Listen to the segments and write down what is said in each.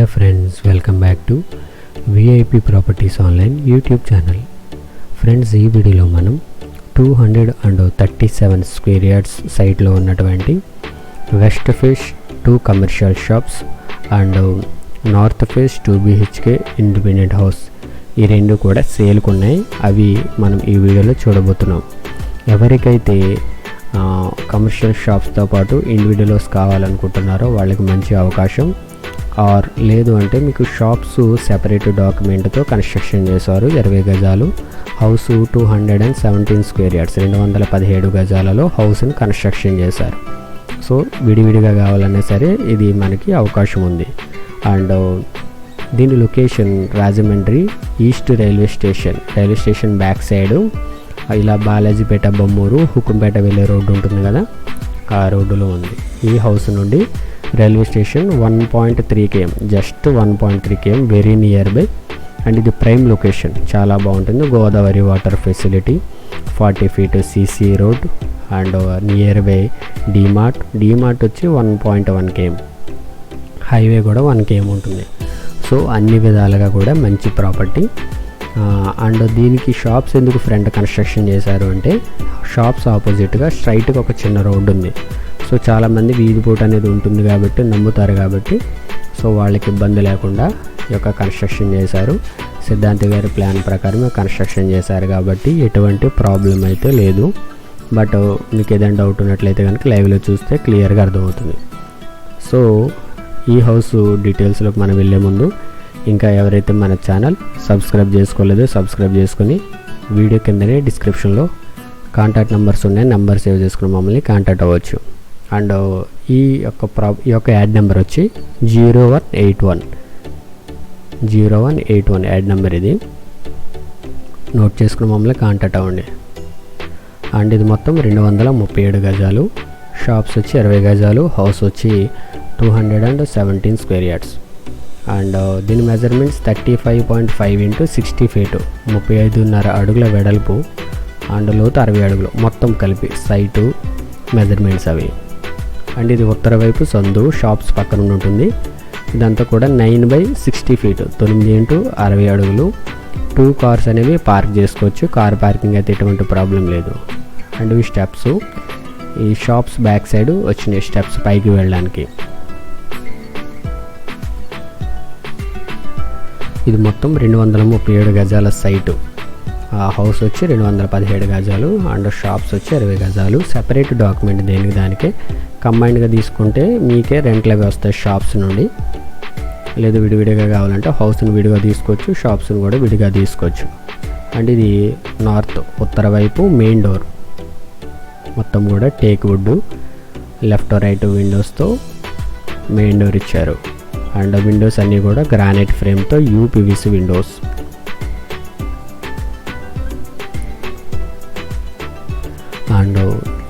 Hello friends welcome back to VIP properties online YouTube channel. Friends ఈ వీడియోలో మనం two hundred and thirty seven square yards సైట్లో ఉన్నటువంటి west face two commercial shops and north face two BHK independent house ఈ రెండు కూడా సేల్కు ఉన్నాయి అవి మనం ఈ వీడియోలో చూడబోతున్నాం. ఎవరికైతే కమర్షియల్ షాప్స్తో పాటు ఇండివిజువల్స్ కావాలనుకుంటున్నారో వాళ్ళకి మంచి అవకాశం ఆర్ లేదు అంటే మీకు షాప్స్ సెపరేట్ డాక్యుమెంట్తో కన్స్ట్రక్షన్ చేశారు ఇరవై గజాలు. House two hundred and seventeen square yards రెండు వందల పదిహేడు గజాలలో హౌస్ని కన్స్ట్రక్షన్ చేశారు. సో విడివిడిగా కావాలన్నా సరే ఇది మనకి అవకాశం ఉంది. అండ్ దీని location Rajahmundry east railway station. Railway station back side ఇలా బాలాజీపేట బొమ్మూరు హుకుంపేట వెళ్ళే రోడ్డు ఉంటుంది కదా? ఆ రోడ్డులో ఉంది. ఈ హౌస్ నుండి railway station one point three KM just one point three KM very near by and ఇది ప్రైమ్ లొకేషన్ చాలా బాగుంటుంది. Godavari water facility forty feet CC road and near by DMart DMart వచ్చి one point one KM highway కూడా one KM ఉంటుంది. So అన్ని విధాలుగా కూడా మంచి ప్రాపర్టీ అండ్ దీనికి షాప్స్ ఎందుకు ఫ్రంట్ కన్స్ట్రక్షన్ చేశారు అంటే షాప్స్ ఆపోజిట్గా స్ట్రైట్గా ఒక చిన్న రోడ్డు ఉంది. సో చాలామంది వీధి పూట అనేది ఉంటుంది కాబట్టి నమ్ముతారు కాబట్టి సో వాళ్ళకి ఇబ్బంది లేకుండా ఈ యొక్క కన్స్ట్రక్షన్ చేశారు. సిద్ధాంతి గారి ప్లాన్ ప్రకారం కన్స్ట్రక్షన్ చేశారు కాబట్టి ఎటువంటి ప్రాబ్లం అయితే లేదు. బట్ మీకు ఏదైనా డౌట్ ఉన్నట్లయితే కనుక లైవ్లో చూస్తే క్లియర్గా అర్థమవుతుంది. సో ఈ హౌస్ డీటెయిల్స్లోకి మనం వెళ్ళే ముందు ఇంకా ఎవరైతే మన ఛానల్ సబ్స్క్రైబ్ చేసుకోలేదో సబ్స్క్రైబ్ చేసుకుని వీడియో కిందనే డిస్క్రిప్షన్లో కాంటాక్ట్ నెంబర్స్ ఉన్నాయి. నెంబర్ సేవ్ చేసుకుని మమ్మల్ని కాంటాక్ట్ అవ్వచ్చు. అండ్ ఈ యొక్క ప్రా ఈ యొక్క యాడ్ నెంబర్ వచ్చి zero one eight one. Zero one eight one ad number ఇది. నోట్ చేసుకుని మమ్మల్ని కాంటాక్ట్ అవ్వండి. అండ్ ఇది మొత్తం రెండు వందల ముప్పై ఏడు గజాలు. షాప్స్ వచ్చి ఇరవై గజాలు. హౌస్ వచ్చి two hundred and seventeen square yards. And దీని measurements thirty five point five into sixty feet. ముప్పై ఐదున్నర అడుగుల వెడల్పు అండ్ లోతు అరవై అడుగులు మొత్తం కలిపి సైటు మెజర్మెంట్స్ అవి. అండ్ ఇది ఉత్తర వైపు సందు షాప్స్ పక్కన ఉంటుంది ఇదంతా కూడా నైన్ బై సిక్స్టీ ఫీట్ తొమ్మిది ఇంటూ అరవై అడుగులు. టూ కార్స్ అనేవి పార్క్ చేసుకోవచ్చు కార్ పార్కింగ్ అయితే ఎటువంటి ప్రాబ్లం లేదు. అండ్ ఈ స్టెప్స్ ఈ షాప్స్ బ్యాక్ సైడ్ వచ్చినాయి స్టెప్స్ పైకి వెళ్ళడానికి. ఇది మొత్తం రెండు వందల ముప్పై ఏడు గజాల సైటు. ఆ హౌస్ వచ్చి రెండు వందల పదిహేడు గజాలు అండ్ షాప్స్ వచ్చి ఇరవై గజాలు. సెపరేట్ డాక్యుమెంట్ దేనికి దానికే? కంబైన్డ్గా తీసుకుంటే మీకే రెంట్లు అవి వస్తాయి షాప్స్ నుండి. లేదు విడివిడిగా కావాలంటే హౌస్ని విడిగా తీసుకోవచ్చు షాప్స్ని కూడా విడిగా తీసుకోవచ్చు. అండ్ ఇది నార్త్ ఉత్తర వైపు మెయిన్ డోర్. మొత్తం కూడా టేక్ వుడ్ లెఫ్ట్ రైట్ విండోస్తో మెయిన్ డోర్ ఇచ్చారు. అండ్ విండోస్ అన్నీ కూడా గ్రానైట్ ఫ్రేమ్తో యూపీవీసీ విండోస్.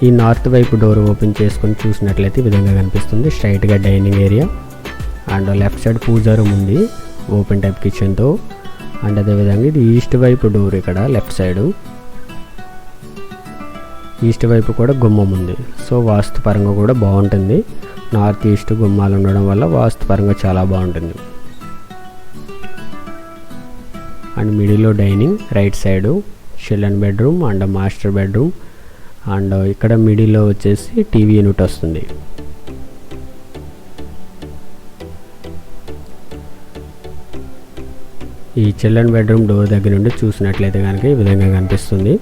ఈ నార్త్ వైపు డోర్ ఓపెన్ చేసుకొని చూసినట్లయితే ఈ విధంగా కనిపిస్తుంది. స్ట్రైట్గా dining area. And left side puja room ఉంది. ఓపెన్ టైప్ కిచెన్తో అండ్ అదేవిధంగా ఇది ఈస్ట్ వైపు డోర్ ఇక్కడ లెఫ్ట్ సైడు. ఈస్ట్ వైపు కూడా గుమ్మం ఉంది. సో వాస్తు పరంగా కూడా బాగుంటుంది. నార్త్ ఈస్ట్ గుమ్మాలు ఉండడం వల్ల వాస్తు పరంగా చాలా బాగుంటుంది. అండ్ మిడిల్లో dining right side children bedroom and master bedroom. And ఇక్కడ మిడిల్లో వచ్చేసి టీవీ యూనిట్ వస్తుంది. ఈ చిల్డ్రన్ బెడ్రూమ్ డోర్ దగ్గర నుండి చూసినట్లయితే కనుక ఈ విధంగా కనిపిస్తుంది.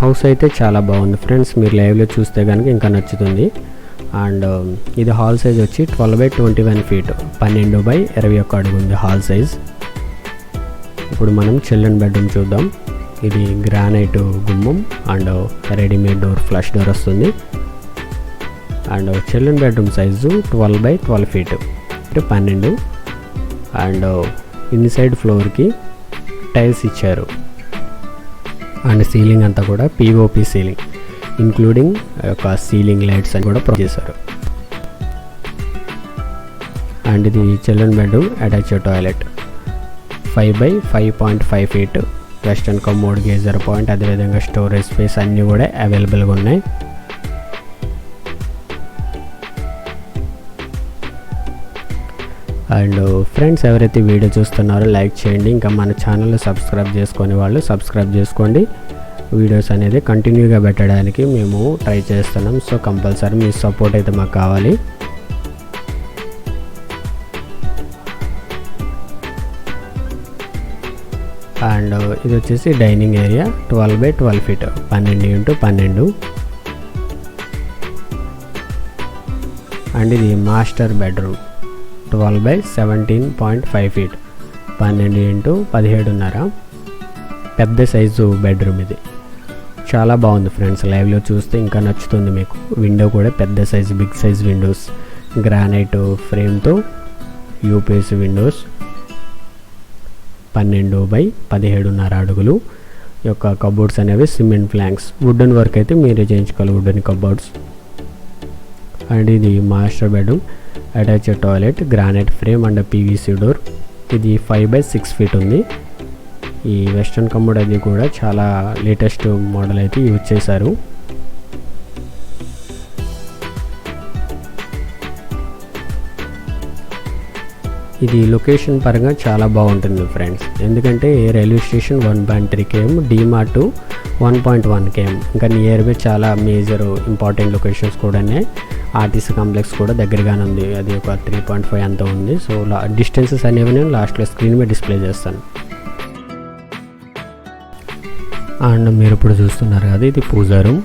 హౌస్ అయితే చాలా బాగుంది ఫ్రెండ్స్ మీరు లైవ్లో చూస్తే కనుక ఇంకా నచ్చుతుంది. అండ్ ఇది హాల్ సైజ్ వచ్చి twelve by twenty one feet పన్నెండు బై ఇరవై ఒక్క అడుగు ఉంది హాల్ సైజ్. ఇప్పుడు మనం చిల్డ్రన్ బెడ్రూమ్ చూద్దాం. ఇది గ్రానైట్ గుమ్మం and readymade door flush door వస్తుంది. And children bedroom size twelve by twelve feet. అంటే పన్నెండు. అండ్ ఇన్సైడ్ ఫ్లోర్కి టైల్స్ ఇచ్చారు. అండ్ సీలింగ్ అంతా కూడా పిఓపి సీలింగ్ ఇంక్లూడింగ్ యొక్క సీలింగ్ లైట్స్ అని కూడా ప్రొవైడ్ చేశారు. అండ్ ఇది children bedroom attach toilet five by five point five feet. Western commode geyser point అదేవిధంగా స్టోరేజ్ స్పేస్ అన్నీ కూడా అవైలబుల్గా ఉన్నాయి. అండ్ ఫ్రెండ్స్ uh, ఎవరైతే వీడియో చూస్తున్నారో లైక్ చేయండి. ఇంకా మన ఛానల్ సబ్స్క్రైబ్ చేసుకునే వాళ్ళు సబ్స్క్రైబ్ చేసుకోండి. వీడియోస్ అనేది కంటిన్యూగా పెట్టడానికి మేము ట్రై చేస్తున్నాం. సో కంపల్సరీ మీ సపోర్ట్ అయితే మాకు కావాలి. అండ్ ఇది వచ్చేసి dining area twelve by twelve feet. పన్నెండు ఇంటూ పన్నెండు. అండ్ ఇది master bedroom. Twelve by seventeen point five feet. పన్నెండు ఇంటూ పదిహేడున్నర. పెద్ద సైజు బెడ్రూమ్ ఇది. చాలా బాగుంది ఫ్రెండ్స్ లైవ్లో చూస్తే ఇంకా నచ్చుతుంది మీకు. విండో కూడా పెద్ద size big size windows. Granite ఫ్రేమ్తో UPS windows. పన్నెండు బై పదిహేడున్నర అడుగులు ఈ యొక్క కబోర్డ్స్ అనేవి సిమెంట్ ఫ్లాంక్స్ వుడెన్ వర్క్ అయితే మీరే చేయించుకోవాలి వుడెన్ కబోర్డ్స్ అండ్ ఇది master bedroom attach toilet granite frame and PVC door ఇది ఫైవ్ బై సిక్స్ ఫీట్ ఉంది. ఈ వెస్ట్రన్ కమోడ్ అది కూడా చాలా లేటెస్ట్ మోడల్ అయితే యూజ్ చేశారు. ఇది లొకేషన్ పరంగా చాలా బాగుంటుంది ఫ్రెండ్స్ ఎందుకంటే railway station one point three KM DMart one point one KM. ఇంకా నియర్ బై చాలా మేజర్ ఇంపార్టెంట్ లొకేషన్స్ కూడానే ఆర్టీసీ కాంప్లెక్స్ కూడా దగ్గరగానే ఉంది. అది ఒక త్రీ పాయింట్ ఫైవ్ అంత ఉంది. సో డిస్టెన్సెస్ అనేవి నేను లాస్ట్లో స్క్రీన్ మీద డిస్ప్లే చేస్తాను. అండ్ మీరు ఇప్పుడు చూస్తున్నారు కదా ఇది puja room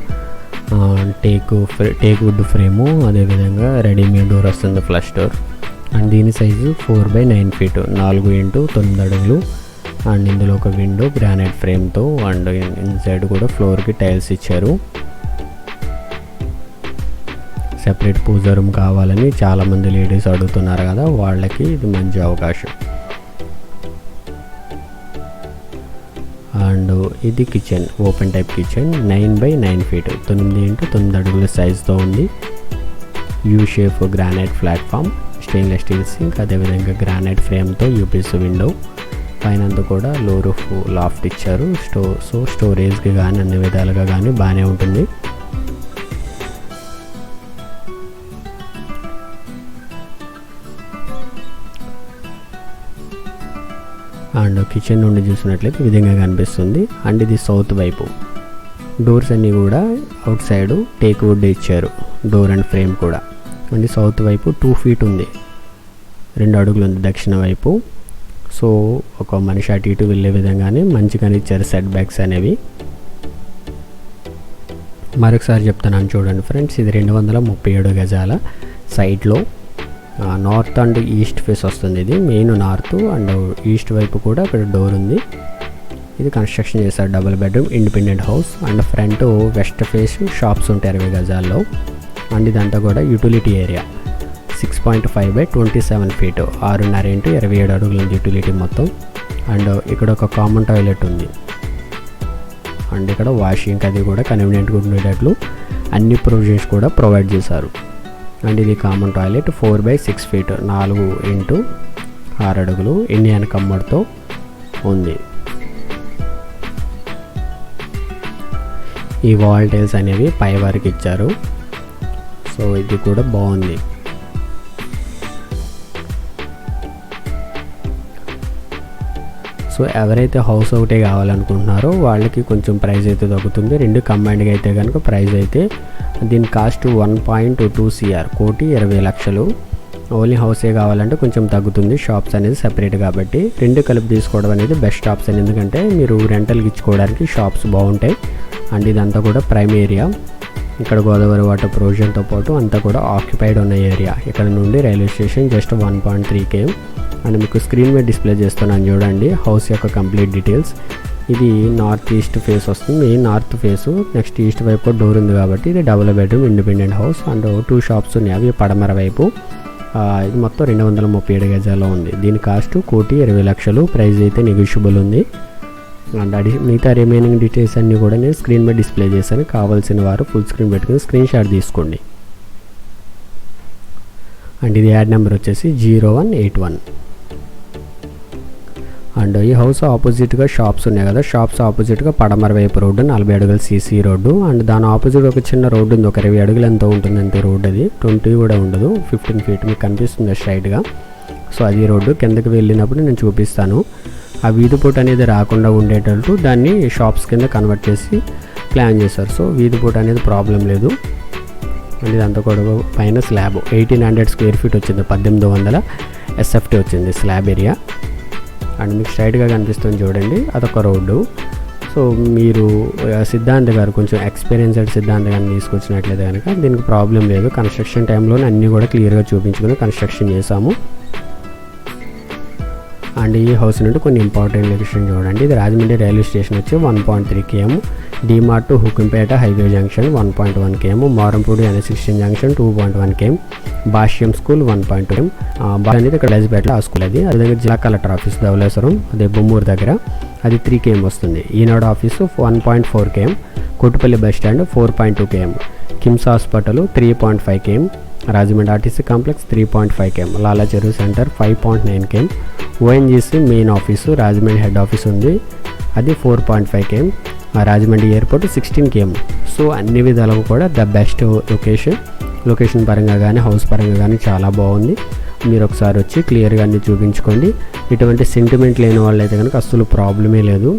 teak teak wood frame అదేవిధంగా రెడీమేడ్ డోర్ వస్తుంది ఫ్లష్ డోర్ అండ్ దీని size four by nine feet. నాలుగు ఇంటూ తొమ్మిది అడుగులు. అండ్ ఇందులో ఒక విండో గ్రానైట్ ఫ్రేమ్తో అండ్ ఇన్సైడ్ కూడా ఫ్లోర్కి టైల్స్ ఇచ్చారు. సెపరేట్ పూజా రూమ్ కావాలని చాలామంది లేడీస్ అడుగుతున్నారు కదా వాళ్ళకి ఇది మంచి అవకాశం. అండ్ ఇది kitchen open type kitchen nine by nine feet. తొమ్మిది ఇంటూ తొమ్మిది అడుగుల సైజుతో ఉంది. U shape granite platform. Stainless steel sink అదేవిధంగా గ్రానైట్ ఫ్రేమ్తో యూపీఎస్ విండో. పైన కూడా లో రూఫ్ లాఫ్ట్ ఇచ్చారు. స్టో సో స్టోరేజ్కి కానీ అన్ని విధాలుగా కానీ బాగానే ఉంటుంది. అండ్ కిచెన్ నుండి చూసినట్లయితే ఈ విధంగా కనిపిస్తుంది. అండ్ ఇది సౌత్ వైపు. డోర్స్ అన్నీ కూడా అవుట్ సైడ్ టేక్ వుడ్ ఇచ్చారు. డోర్ అండ్ ఫ్రేమ్ కూడా. అండ్ సౌత్ వైపు టూ ఫీట్ ఉంది. రెండు అడుగులు ఉంది దక్షిణ వైపు. సో ఒక మనిషి అటు ఇటు వెళ్ళే విధంగానే మంచిగానే ఇచ్చారు సెట్ బ్యాక్స్ అనేవి. మరొకసారి చెప్తున్నాను చూడండి ఫ్రెండ్స్ ఇది రెండు వందల ముప్పై ఏడు గజాల సైట్లో నార్త్ అండ్ ఈస్ట్ ఫేస్ వస్తుంది ఇది మెయిన్ నార్త్ అండ్ ఈస్ట్ వైపు కూడా అక్కడ డోర్ ఉంది. ఇది కన్స్ట్రక్షన్ చేశారు double bedroom independent house and front west face shops ఉంటాయి ఇరవై గజాల్లో. అండ్ ఇదంతా కూడా utility area six point five by twenty seven feet ఆరున్నర ఇంటూ ఇరవై ఏడు అడుగుల యూటిలిటీ మొత్తం. అండ్ ఇక్కడ ఒక కామన్ టాయిలెట్ ఉంది. అండ్ ఇక్కడ వాషింగ్ అది కూడా కన్వీనియంట్గా ఉండేటట్లు అన్ని ప్రొవిజన్స్ కూడా ప్రొవైడ్ చేశారు. అండ్ ఇది common toilet four by six feet నాలుగు ఇంటూ ఆరు అడుగులు ఇండియన్ కమ్మర్తో ఉంది. ఈ వాల్ టైల్స్ అనేవి పై వరకు ఇచ్చారు. సో ఇది కూడా బాగుంది. సో ఎవరైతే హౌస్ ఒకటే కావాలనుకుంటున్నారో వాళ్ళకి కొంచెం ప్రైస్ అయితే తగ్గుతుంది. రెండు కంబైన్డ్గా అయితే కనుక ప్రైస్ అయితే దీని cost one point two CR కోటి ఇరవై లక్షలు. ఓన్లీ హౌసే కావాలంటే కొంచెం తగ్గుతుంది. షాప్స్ అనేది సెపరేట్ కాబట్టి రెండు కలిపి తీసుకోవడం అనేది బెస్ట్ ఆప్షన్. ఎందుకంటే మీరు రెంటల్కి ఇచ్చుకోవడానికి షాప్స్ బాగుంటాయి. అండ్ ఇదంతా కూడా ప్రైమ్ ఏరియా. ఇక్కడ గోదావరి వాటర్ ప్రొవిజన్తో పాటు అంతా కూడా ఆక్యుపైడ్ ఉన్న ఏరియా. ఇక్కడ నుండి railway station just one point three KM and మీకు స్క్రీన్ మీద డిస్ప్లే చేస్తున్నాను చూడండి హౌస్ యొక్క కంప్లీట్ డీటెయిల్స్. ఇది నార్త్ ఈస్ట్ ఫేస్ వస్తుంది. నార్త్ ఫేస్ నెక్స్ట్ ఈస్ట్ వైపు డోర్ ఉంది కాబట్టి ఇది double bedroom independent house and two shops ఉన్నాయి. అవి పడమర వైపు. ఇది మొత్తం రెండు వందల ముప్పై ఏడు గజాల్లో ఉంది. దీని కాస్ట్ కోటి ఇరవై లక్షలు. ప్రైస్ అయితే నెగోషియబుల్ ఉంది. అండ్ అడి మిగతా రిమైనింగ్ డీటెయిల్స్ అన్నీ కూడా నేను స్క్రీన్ మీద డిస్ప్లే చేశాను. కావాల్సిన వారు ఫుల్ స్క్రీన్ పెట్టుకుని స్క్రీన్ షాట్ తీసుకోండి. అండ్ ఇది యాడ్ నెంబర్ వచ్చేసి zero one eight one and ఈ హౌస్ ఆపోజిట్గా షాప్స్ ఉన్నాయి కదా షాప్స్ ఆపోజిట్గా పడమర వైపు రోడ్డు నలభై అడుగుల సీసీ రోడ్డు. అండ్ దాని ఆపోజిట్ ఒక చిన్న రోడ్డు ఉంది ఒక ఇరవై అడుగులు ఎంత ఉంటుంది అంతే రోడ్డు అది. ట్వంటీ కూడా ఉండదు ఫిఫ్టీన్ ఫీట్ మీకు కనిపిస్తుంది స్ట్రైట్గా సో అది రోడ్డు కిందకి వెళ్ళినప్పుడు నేను చూపిస్తాను. ఆ వీధిపూట అనేది రాకుండా ఉండేటట్టు దాన్ని షాప్స్ కింద కన్వర్ట్ చేసి ప్లాన్ చేశారు. సో వీధిపూట అనేది ప్రాబ్లం లేదు. అండ్ అంత కూడా పైన slab eighteen hundred square feet వచ్చింది పద్దెనిమిది వందల ఎస్ఎఫ్టీ వచ్చింది స్లాబ్ ఏరియా అండ్ మీకు స్ట్రైట్గా కనిపిస్తుంది చూడండి అదొక రోడ్డు సో మీరు సిద్ధాంత్ గారు కొంచెం ఎక్స్పీరియన్స్డ్ సిద్ధాంత్ గారిని తీసుకొచ్చినట్లయితే కనుక దీనికి ప్రాబ్లం లేదు. కన్స్ట్రక్షన్ టైంలోనే అన్నీ కూడా క్లియర్గా చూపించుకుని కన్స్ట్రక్షన్ చేశాము. అండ్ ఈ హౌస్ నుండి కొన్ని ఇంపార్టెంట్ లొకేషన్ చూడండి. ఇది రాజమండ్రి రైల్వే స్టేషన్ వచ్చి one point three KM DMart to Hukumpeta highway junction one point one KM Marampudi N sixteen junction two point one KM Bhashyam school one point two అనేది ఇక్కడ లైజ్పేటలో ఆ school అది. అదేవిధంగా జిల్లా collector office Dhavaleswaram అదే బొమ్మూరు దగ్గర. అది త్రీ కేఎం వస్తుంది. Eenadu office one point four KM Kottupalli bus stand four point two KM KIMS hospital three point five KM Rajahmundry RTC complex three point five KM Lala Cheruvu centre five point nine KM ONGC main office Rajahmundry head office ఉంది. అది four point five KM Rajahmundry airport sixteen KM so అన్ని విధాలుగా కూడా the best location. Location పరంగా కానీ house పరంగా కానీ చాలా బాగుంది. మీరు ఒకసారి వచ్చి క్లియర్గా అన్ని చూపించుకోండి. ఇటువంటి సెంటిమెంట్ లేని వాళ్ళైతే కనుక అస్సలు ప్రాబ్లమే లేదు.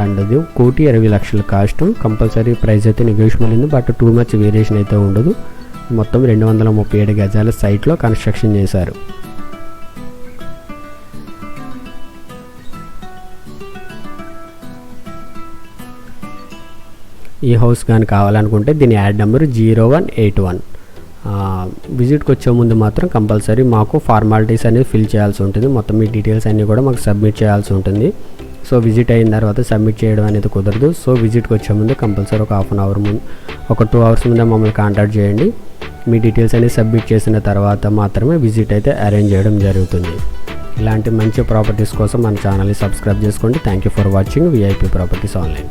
అండ్ అది కోటి ఇరవై లక్షల కాస్ట్ కంపల్సరీ ప్రైస్ అయితే నెగోషియబుల్ ఉంది. బట్ టూ మచ్ వేరియేషన్ అయితే ఉండదు. మొత్తం రెండు వందల ముప్పై ఏడు గజాల సైట్లో కన్స్ట్రక్షన్ చేశారు. ఈ హౌస్ కానీ కావాలనుకుంటే దీని ad number zero one eight one. విజిట్కి వచ్చే ముందు మాత్రం కంపల్సరీ మాకు ఫార్మాలిటీస్ అనేది ఫిల్ చేయాల్సి ఉంటుంది. మొత్తం మీ డీటెయిల్స్ అన్నీ కూడా మాకు సబ్మిట్ చేయాల్సి ఉంటుంది. సో విజిట్ అయిన తర్వాత సబ్మిట్ చేయడం అనేది కుదరదు. సో విజిట్కి వచ్చే ముందు కంపల్సరీ ఒక హాఫ్ అన్ అవర్ ముందు ఒక టూ అవర్స్ ముందే మమ్మల్ని కాంటాక్ట్ చేయండి. మీ డీటెయిల్స్ అనేది సబ్మిట్ చేసిన తర్వాత మాత్రమే విజిట్ అయితే అరేంజ్ చేయడం జరుగుతుంది. ఇలాంటి మంచి ప్రాపర్టీస్ కోసం మన ఛానల్ని సబ్స్క్రైబ్ చేసుకోండి. Thank you for watching. VIP properties online.